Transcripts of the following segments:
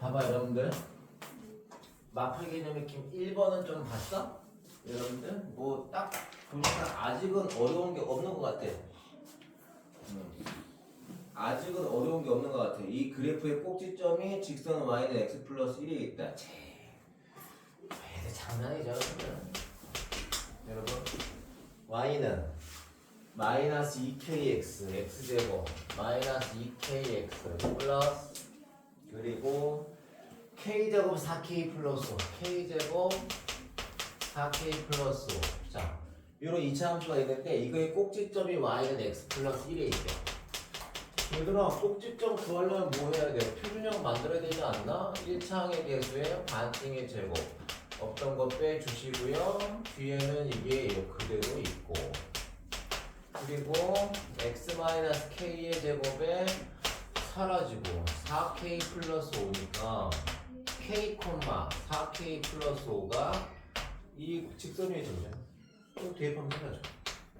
봐봐 여러분들. 마플 개념 익힘 1번은 좀 봤어? 여러분들? 뭐 딱 보니까 아직은 어려운 게 없는 것 같아. 음. 아직은 어려운 게 없는 것 같아. 이 그래프의 꼭지점이 직선 y는 x 플러스 1이 있다. 제. 얘들 장난이죠 여러분 여러분 y는 마이너스 2kx x제곱 마이너스 2kx 플러스 그리고 k제곱 4k 플러스 5 k제곱 4k 플러스 5 자, 이런 이차 함수가 있는데 이거의 꼭지점이 y는 x 플러스 1에 있대 얘들아 꼭지점 구하려면 뭐 해야 돼? 표준형 만들어야 되지 않나? 1차항의 개수에 반증의 제곱. 없던 거 빼주시고요. 뒤에는 이게 그대로 있고. 그리고 x-k의 제곱에 사라지고 4k 플러스 5니까 k, 4k 플러스 5가 이 직선위에 점이잖또 대입하면 되죠.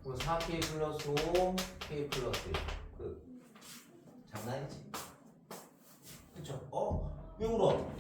그럼 4k 플러스 5, k 플러스 1. 그 장난이지. 그쵸? 어? 왜 울어?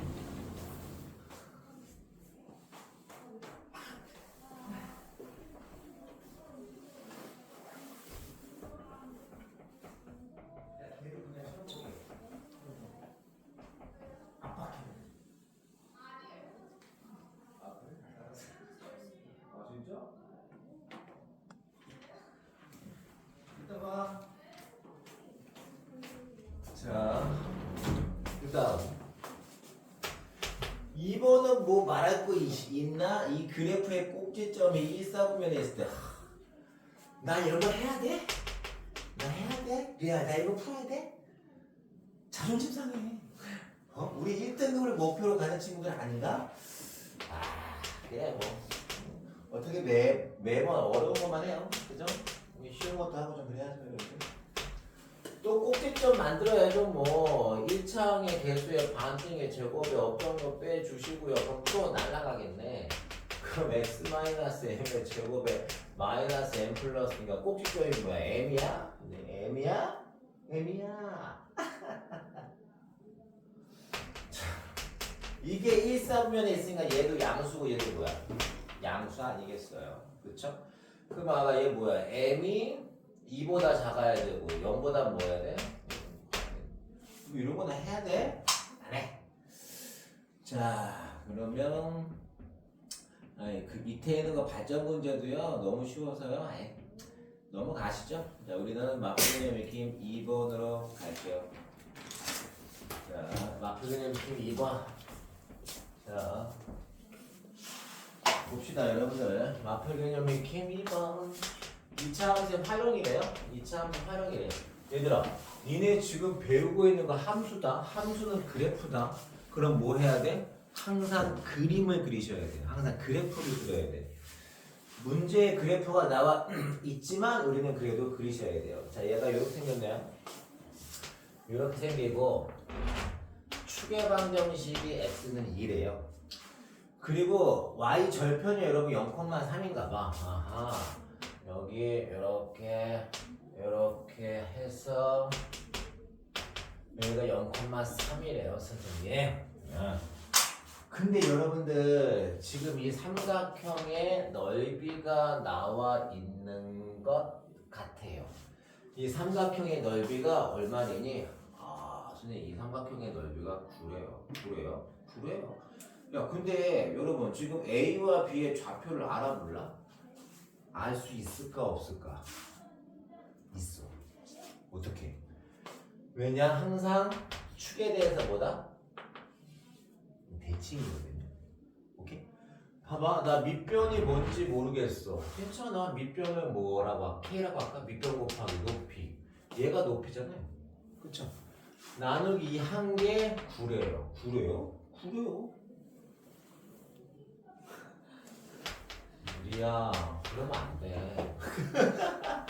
2번은 뭐 말할 거 있- 있나? 이 그래프의 꼭지점이 일사분면에 있을 때, 하, 나 이런 거 해야 돼? 나 해야 돼? 리아, 나 이거 풀어야 돼? 자존심 상해. 어? 우리 1등급을 목표로 가는 친구들 아닌가? 아, 그래 뭐. 어떻게 매, 매번 어려운 것만 해요. 그죠? 쉬운 것도 하고 좀 여러분. 또 꼭지점 만들어야죠, 뭐. 1차항의 개수의 반증의 제곱에 없던 거 빼주시고요. 그럼 또 날라가겠네. 그럼 x-m의 제곱에 마이너스 m 플러스니까 꼭지점이 뭐야? m이야? 네, m이야? m이야. 자, 이게 1, 3면에 있으니까 얘도 양수고 얘도 뭐야? 양수 아니겠어요. 그쵸? 그럼 아까 얘 뭐야? m이 2보다 작아야 되고 0보다 뭐 해야 돼? 뭐 이런 거는 해야 돼? 안 해. 자, 그러면 아니, 그 밑에 있는 거 발전 문제도요. 너무 쉬워서요. 아예 넘어가시죠. 자, 우리는 마플개념 익힘 2번으로 갈게요. 자, 마플개념 익힘 2번. 자, 봅시다 여러분들 마플 개념 익힘 2번 2차 함수 활용이래요? 2차 함수 활용이래 얘들아 니네 지금 배우고 있는 거 함수다. 함수는 그래프다. 그럼 뭐 해야 돼? 항상 그림을 그리셔야 돼. 항상 그래프를 그려야 돼. 문제에 그래프가 나와 있지만 우리는 그래도 그리셔야 돼요. 자 얘가 이렇게 생겼네요. 이렇게 생기고 축의 방정식이 x는 2래요. 그리고 y 절편이 여러분 0,3인가 봐. 아하. 여기 이렇게 이렇게 해서 여기가 0,3이래요, 선생님. 아. 근데 여러분들 지금 이 삼각형의 넓이가 나와 있는 것 같아요. 이 삼각형의 넓이가 얼마니? 아, 선생님 이 삼각형의 넓이가 9래요. 9래요? 9래요. 야 근데 여러분 지금 A와 B의 좌표를 알아 몰라? 알 수 있을까 없을까? 있어 어떻게? 왜냐 항상 축에 대해서 뭐다? 대칭이거든요 오케이? 봐봐 나 밑변이 뭔지 모르겠어 괜찮아 밑변은 뭐라고 할까? K라고 할까? 밑변 곱하기 높이 얘가 높이잖아요 그쵸? 나누기 한개 9래요 9래요? 9래요 우리야 그러면 안돼.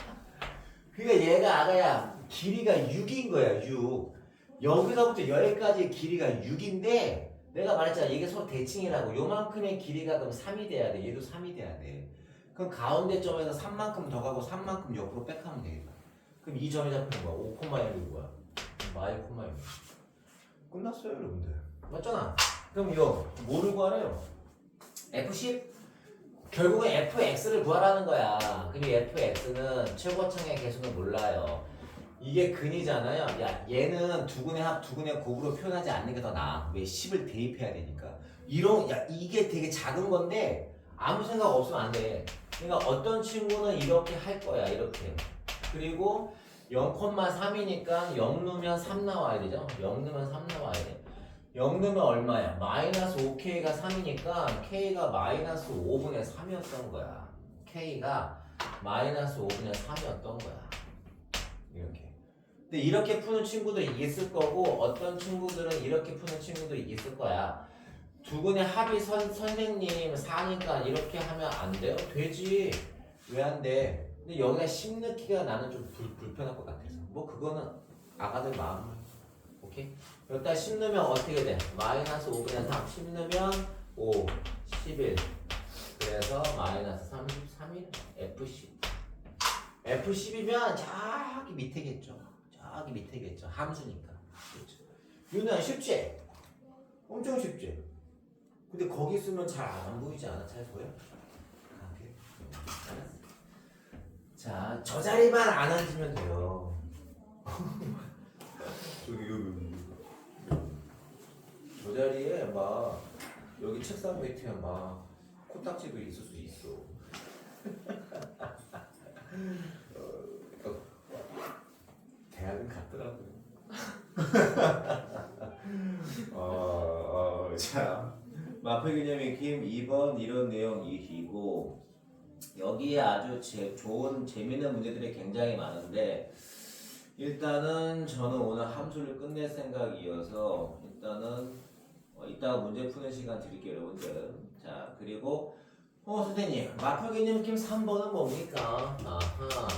그러니까 얘가 아가야 길이가 6인 거야 6 여기서부터 여기까지 길이가 6인데 내가 말했잖아. 이게 서로 대칭이라고. 요만큼의 길이가 그럼 3이 돼야 돼. 얘도 3이 돼야 돼. 그럼 가운데 점에서 3만큼 더 가고 3만큼 옆으로 백하면 되겠다. 그럼 이 점이 잡히는 거야. 5,1이 뭐야. 마이 콤마 1 끝났어요 여러분들. 맞잖아. 그럼 이거 뭐를 구하래요? F10 결국은 fx를 구하라는 거야. 그리고 fx는 최고층의 개수는 몰라요. 이게 근이잖아요. 야, 얘는 두근의 합, 두근의 곱으로 표현하지 않는 게 더 나아. 왜 10을 대입해야 되니까. 이런, 야, 이게 되게 작은 건데 아무 생각 없으면 안 돼. 그러니까 어떤 친구는 이렇게 할 거야, 이렇게. 그리고 0,3이니까 0 넣으면 3 나와야 되죠? 0 넣으면 3 나와야 돼. 0 넣으면 얼마야? 마이너스 5K가 3이니까 K가 마이너스 5분의 3이었던 거야. K가 마이너스 5분의 3이었던 거야. 이렇게. 근데 이렇게 푸는 친구들이 있을 거고 어떤 친구들은 이렇게 푸는 친구들이 있을 거야. 두 분의 합이 선, 선생님 4니까 이렇게 하면 안 돼요? 되지. 왜 안 돼? 근데 여기다 10 넣기가 나는 좀 불, 불편할 것 같아서. 뭐 그거는 아가들 마음. 오케이? 여기다 10 넣으면 어떻게 돼? 마이너스 5분의 3. 10 넣으면 5, 11. 그래서 마이너스 33일 F10. F10이면 저기 밑에겠죠. 저기 밑에겠죠. 함수니까. 그렇죠. 유나 쉽지? 엄청 쉽지? 근데 거기 있으면 잘 안 보이지 않아? 잘 보여? 아, 그래? 자, 저 자리만 안 앉으면 돼요. 여기, 여기. 저 자리에 막 여기 책상 밑에 막 코딱지도 있을 수 있어. 어, 대학은 갔더라고요. 어, 어, 자, 마표 개념의 김 2번 이런 내용 이기고 여기에 아주 제, 좋은 재밌는 문제들이 굉장히 많은데 일단은 저는 오늘 함수를 끝낼 생각이어서 일단은 어, 이따가 문제 푸는 시간 드릴게요 여러분들 자 그리고 어 선생님 마표 개념 김 3번은 뭡니까 아하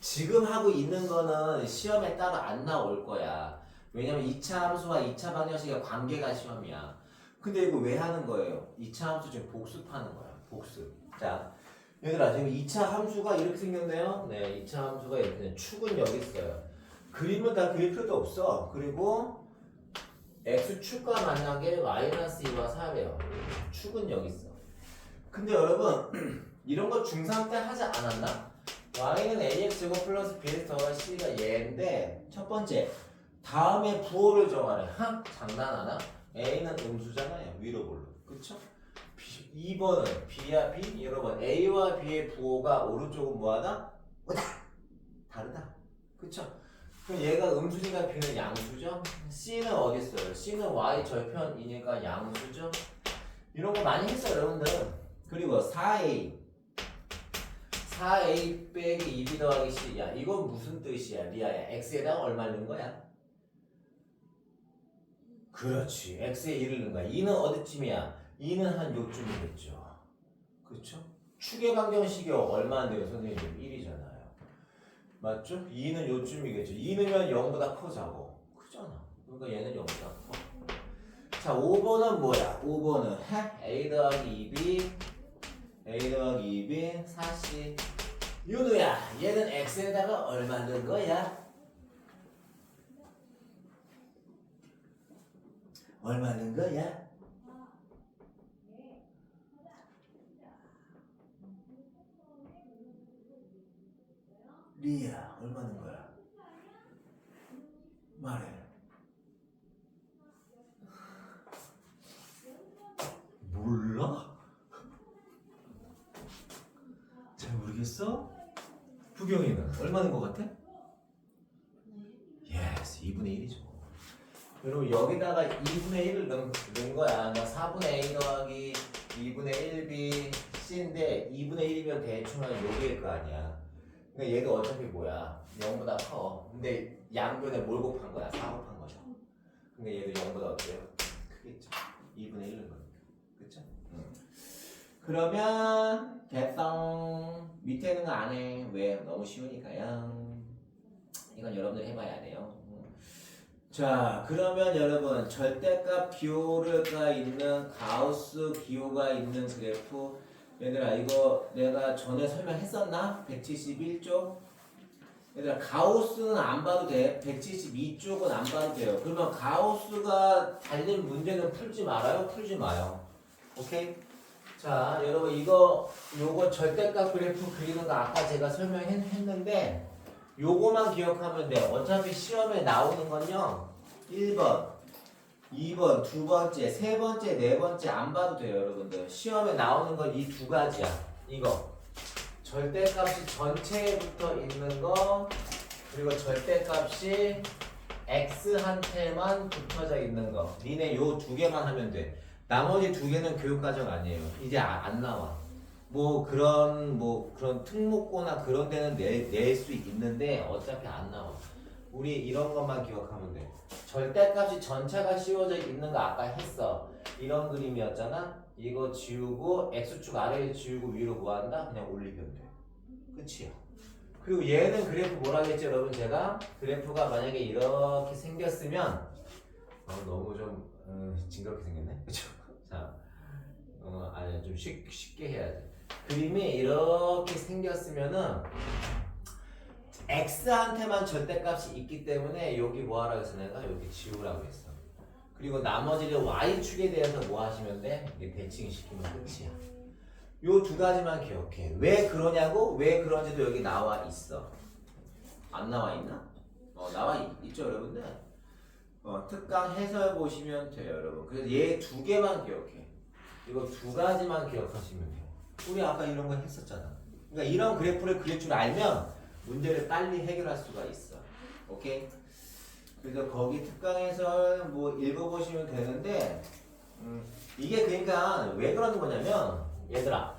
지금 하고 있는 거는 시험에 따로 안 나올 거야 왜냐면 2차 함수와 2차 방정식의 관계가 시험이야 근데 이거 왜 하는 거예요 2차 함수 지금 복습하는 거야 복습 자 얘들아 지금 2차 함수가 이렇게 생겼네요. 네, 2차 함수가 이렇게 돼. 축은 여기 있어요. 그림은 다 그릴 필요도 없어. 그리고 x축과 만나게 마이너스 2와 4래요. 축은 여기 있어. 근데 여러분 이런 거 중3 때 하지 않았나? y는 ax제곱 플러스 bx 더가 c가 얘인데 첫 번째 다음에 부호를 정하래. 하? 장난하나? a는 음수잖아요. 위로 볼로. 그쵸? 2번은 B야 B 여러분 A와 B의 부호가 오른쪽은 뭐하다? 오다 다르다 그쵸? 그럼 얘가 음수니까 B는 양수죠? C는 어디 있어요? C는 Y 절편이니까 양수죠? 이런 거 많이 했어요 여러분들 그리고 4A 4A 빼기 2B 더하기 C 야 이건 무슨 뜻이야 리아야 X에다가 얼마 넣은 거야? 그렇지 X에 1을 넣은 거야 2는 어디쯤이야? 2는 한 요쯤이겠죠. 그렇죠? 축의 방정식이 얼마인데요, 선생님? 1이잖아요. 맞죠? 2는 요쯤이겠죠. 2는 0보다 커자고. 크잖아. 그러니까 얘는 0보다 커. 자, 5번은 뭐야? 5번은 A 더하기 2B A 더하기 2B 4C 윤우야, 얘는 X에다가 얼마 넣은 거야? 얼마 넣은 거야? 리야 얼마 는 거야? 말해. 몰라? 잘 모르겠어? 부경이는 얼마 는거 같아? 예스, 2분의 1이죠. 여러분 여기다가 2분의 1을 넣은, 넣은 거야. 나 4분의 A 더하기 2분의 1B C인데 2분의 1이면 대충 한 요기일 거 아니야. 그러니까 얘도 어차피 뭐야 0보다 커 근데 양변에 뭘 곱한 거야 4 곱한 거죠 근데 얘도 0보다 어때요? 크겠죠 2분의 1은 거니까 그쵸? 응. 그러면 개성 밑에 있는 거 안해 왜? 너무 쉬우니까요 이건 여러분들 해봐야 돼요 응. 자 그러면 여러분 절대값 기호가 있는 가우스 기호가 있는 그래프 얘들아 이거 내가 전에 설명했었나? 171쪽 얘들아 가우스는 안 봐도 돼. 172쪽은 안 봐도 돼요. 그러면 가우스가 달린 문제는 풀지 말아요? 풀지 마요. 오케이? 자, 여러분 이거 요거 절대값 그래프 그리는 거 아까 제가 설명했는데 요거만 기억하면 돼. 어차피 시험에 나오는 건요. 1번, 2번, 두 번째, 세 번째, 네 번째 안 봐도 돼요, 여러분들. 시험에 나오는 건 이 두 가지야. 이거. 절대값이 전체에 붙어 있는 거 그리고 절대값이 x한테만 붙어져 있는 거. 니네 요 두 개만 하면 돼. 나머지 두 개는 교육과정 아니에요. 이제 아- 안 나와. 뭐 그런 뭐 그런 특목고나 그런 데는 낼 수 있는데 어차피 안 나와. 우리 이런 것만 기억하면 돼. 절대값이 전체가 씌워져 있는 거 아까 했어. 이런 그림이었잖아. 이거 지우고 x축 아래에 지우고 위로 뭐 한다? 그냥 올리면 돼. 끝이야. 그리고 얘는 그래프 뭐라 그랬죠, 여러분? 제가 그래프가 만약에 이렇게 생겼으면 어, 너무 좀 음, 징그럽게 생겼네, 그렇죠? 자, 어, 아니야 좀 쉽, 쉽게 해야지. 그림이 이렇게 생겼으면은 x한테만 절대값이 있기 때문에 여기 뭐 하라고 해서 내가 여기 지우라고 했어. 그리고 나머지를 y축에 대해서 뭐 하시면 돼? 이게 대칭시키면 끝이야. 요 두 가지만 기억해. 왜 그러냐고? 왜 그런지도 여기 나와 있어. 안 나와 있나? 어, 나와 있, 있죠, 여러분들? 어, 특강 해설 보시면 돼요, 여러분. 그래서 얘 두 개만 기억해. 이거 두 가지만 기억하시면 돼요. 우리 아까 이런 거 했었잖아. 그러니까 이런 그래프를 그릴 줄 알면 문제를 빨리 해결할 수가 있어. 오케이? 그래서 거기 특강 해설 뭐 읽어보시면 되는데, 음, 이게 그러니까 왜 그러는 거냐면, 얘들아,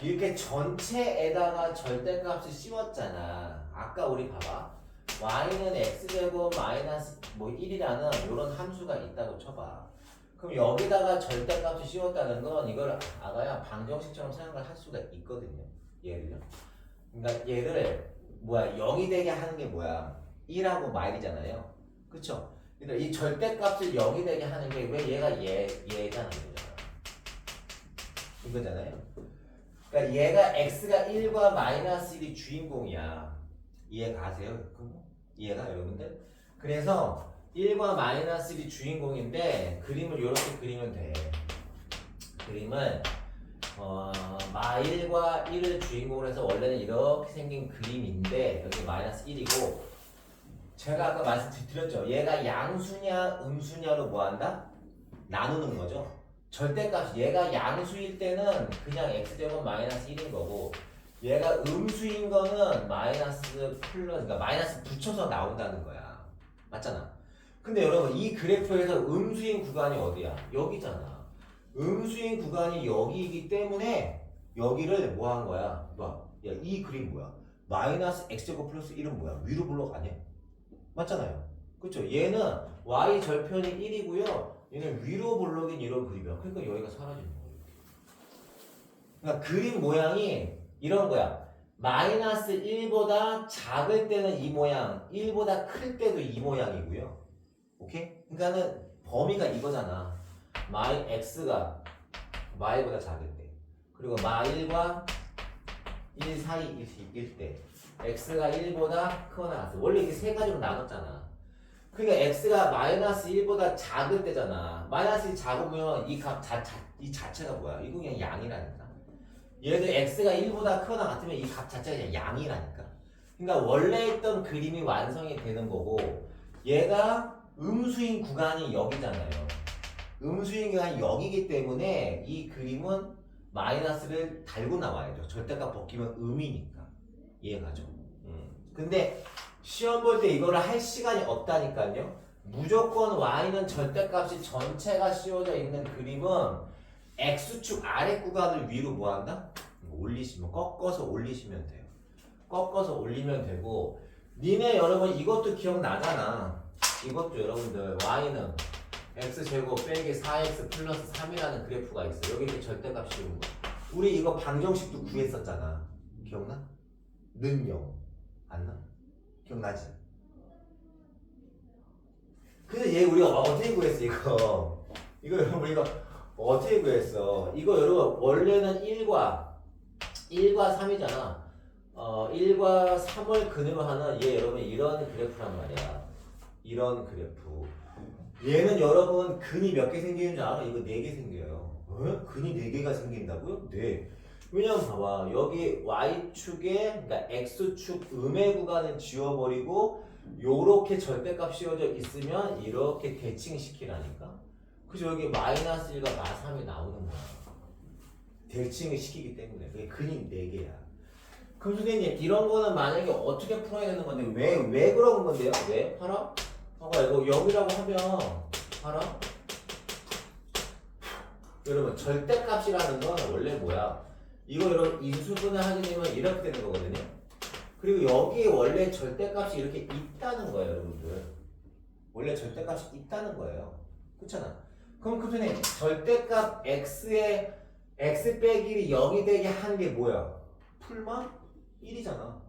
이렇게 전체에다가 절대값을 씌웠잖아. 아까 우리 봐봐. y는 x제곱 마이너스 뭐 1이라는 이런 함수가 있다고 쳐봐. 그럼 여기다가 절대값을 씌웠다는 건 이걸 아가야 방정식처럼 생각을 할 수가 있거든요. 얘를요. 그러니까 얘를 뭐야 0이 되게 하는 게 뭐야 1하고 마일이잖아요. 그쵸? 그러니까 이 절대값을 0이 되게 하는 게 왜 얘가 얘 얘잖아 이거잖아. 이거잖아요. 그러니까 얘가 x가 1과 마이너스 1이 주인공이야. 이해 가세요? 이해가 여러분들? 그래서 1과 마이너스 1이 주인공인데 그림을 이렇게 그리면 돼. 그림을 어, 마1과 1을 주인공으로 해서 원래는 이렇게 생긴 그림인데 여기 마이너스 1이고 제가 아까 말씀드렸죠. 얘가 양수냐 음수냐로 뭐한다? 나누는 거죠. 절대값 얘가 양수일 때는 그냥 x제곱 마이너스 1인 거고 얘가 음수인 거는 마이너스 플러스 그러니까 마이너스 붙여서 나온다는 거야 맞잖아 근데 여러분 이 그래프에서 음수인 구간이 어디야 여기잖아 음수인 구간이 여기이기 때문에 여기를 뭐 한 거야 봐 야 이 그림 뭐야 마이너스 x제곱 플러스 1은 뭐야 위로 블록 아니야 맞잖아요 그쵸 얘는 y 절편이 1이고요 얘는 위로 볼록인 이런 그림이야. 그러니까 여기가 사라지는 거예요. 그러니까 그림 모양이 이런 거야. 마이너스 1보다 작을 때는 이 모양, 1보다 클 때도 이 모양이고요. 오케이? 그러니까는 범위가 이거잖아. 마이 x가 마이보다 작을 때. 그리고 마일과 1 사이일 때. x가 1보다 크거나 같아. 원래 이게 세 가지로 나눴잖아. 그러니까 x가 마이너스 1보다 작을 때잖아. 마이너스 1 작으면 이 값 자, 자, 이 자체가 뭐야? 이거 그냥 양이라니까. 얘도 x가 1보다 크거나 같으면 이 값 자체가 그냥 양이라니까. 그러니까 원래 있던 그림이 완성이 되는 거고 얘가 음수인 구간이 여기잖아요. 음수인 구간이 여기기 때문에 이 그림은 마이너스를 달고 나와야죠. 절대값 벗기면 음이니까. 이해가죠? 음. 근데 시험 볼 때 이거를 할 시간이 없다니까요. 무조건 y는 절대값이 전체가 씌워져 있는 그림은 x축 아래 구간을 위로 뭐 한다? 올리시면 꺾어서 올리시면 돼요. 꺾어서 올리면 되고 니네 여러분 이것도 기억나잖아. 이것도 여러분들 y는 x제곱 빼기 4x 플러스 3이라는 그래프가 있어. 여기 이렇게 절대값 씌우는 거. 우리 이거 방정식도 구했었잖아. 기억나? 는 0. 안 나? 기억나지? 근데 얘 우리가 어떻게 구했어 이거 이거 여러분 이거 어떻게 구했어 이거 여러분 원래는 1과 1과 3이잖아 어, 1과 3을 근으로 하는 얘 여러분 이런 그래프란 말이야. 이런 그래프. 얘는 여러분 근이 몇 개 생기는 줄 알아? 이거 4개 생겨요. 어? 근이 4개가 생긴다고요? 네. 왜냐면 봐봐. 여기 y축에 그러니까 x축 음의 구간은 지워버리고 요렇게 절대값 씌워져 있으면 이렇게 대칭시키라니까. 그죠? 여기 마이너스 1과 마 3이 나오는 거야. 대칭을 시키기 때문에. 그게 근이 4개야. 그럼 선생님 이런 거는 만약에 어떻게 풀어야 되는 건데 왜 왜 그런 건데요? 왜? 봐라. 봐봐 이거 0이라고 하면 봐라. 여러분 절대값이라는 건 원래 뭐야? 이거 여러분 인수분해 하게 되면 이렇게 되는 거거든요. 그리고 여기에 원래 절대값이 이렇게 있다는 거예요, 여러분들. 원래 절대값이 있다는 거예요. 그렇잖아. 그럼 그 선생님 절대값 x에 x 빼기 0이 되게 한 게 뭐야? 풀마 1이잖아.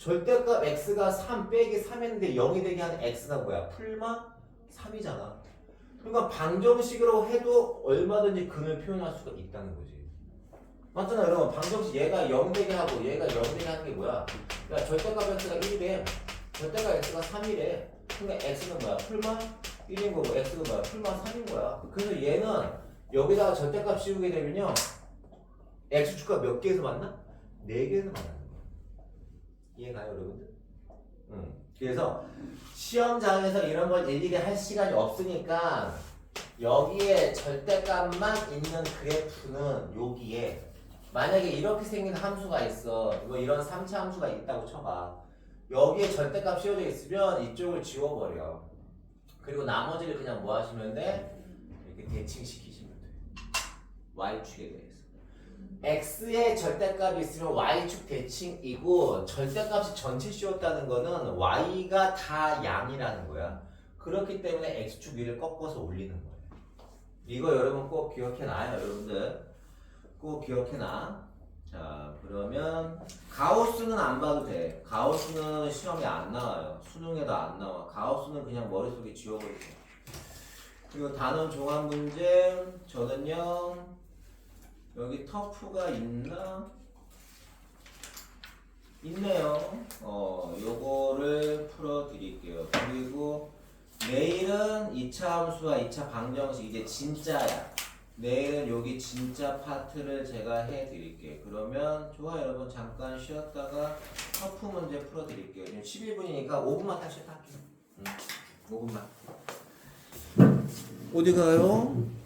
절대값 x가 3 빼기 3인데 0이 되게 하는 x가 뭐야? 풀마 3이잖아. 그러니까 방정식으로 해도 얼마든지 근을 표현할 수가 있다는 거지. 맞잖아, 여러분. 방정식 얘가 0 되게 하고 얘가 0 되게 하는 게 뭐야? 야, 절대값 x가 1이래. 절대값 x가 3이래. 그러니까 x는 뭐야? 풀마 1인 거고 x가 뭐야? 풀마 3인 거야. 그래서 얘는 여기다가 절대값 씌우게 되면요. x축과 몇 개에서 만나? 4개에서 만나는 거야. 이해가요, 여러분들? 응. 그래서 시험장에서 이런 걸 일일이 할 시간이 없으니까 여기에 절대값만 있는 그래프는 여기에 만약에 이렇게 생긴 함수가 있어. 이거 이런 3차 함수가 있다고 쳐봐. 여기에 절대값 씌워져 있으면 이쪽을 지워버려. 그리고 나머지를 그냥 뭐 하시면 돼? 이렇게 대칭시키시면 돼. y축에 대해서. X의 절대값이 있으면 y축 대칭이고 절대값이 전체 씌웠다는 거는 y가 다 양이라는 거야. 그렇기 때문에 x축 위를 꺾어서 올리는 거예요. 이거 여러분 꼭 기억해놔요, 여러분들. 꼭 기억해놔. 자, 그러면 가우스는 안 봐도 돼. 가우스는 시험에 안 나와요. 수능에도 안 나와. 가우스는 그냥 머릿속에 지워버리세요. 그리고 단원 종합 문제 저는요. 여기 터프가 있나? 있네요. 어, 요거를 풀어 드릴게요. 그리고 내일은 2차 함수와 2차 방정식 이제 진짜야. 내일은 여기 진짜 파트를 제가 해 드릴게요. 그러면 좋아 여러분 잠깐 쉬었다가 터프 문제 풀어 드릴게요. 지금 11분이니까 5분만 다시 할게요. 응. 5분만. 어디 가요?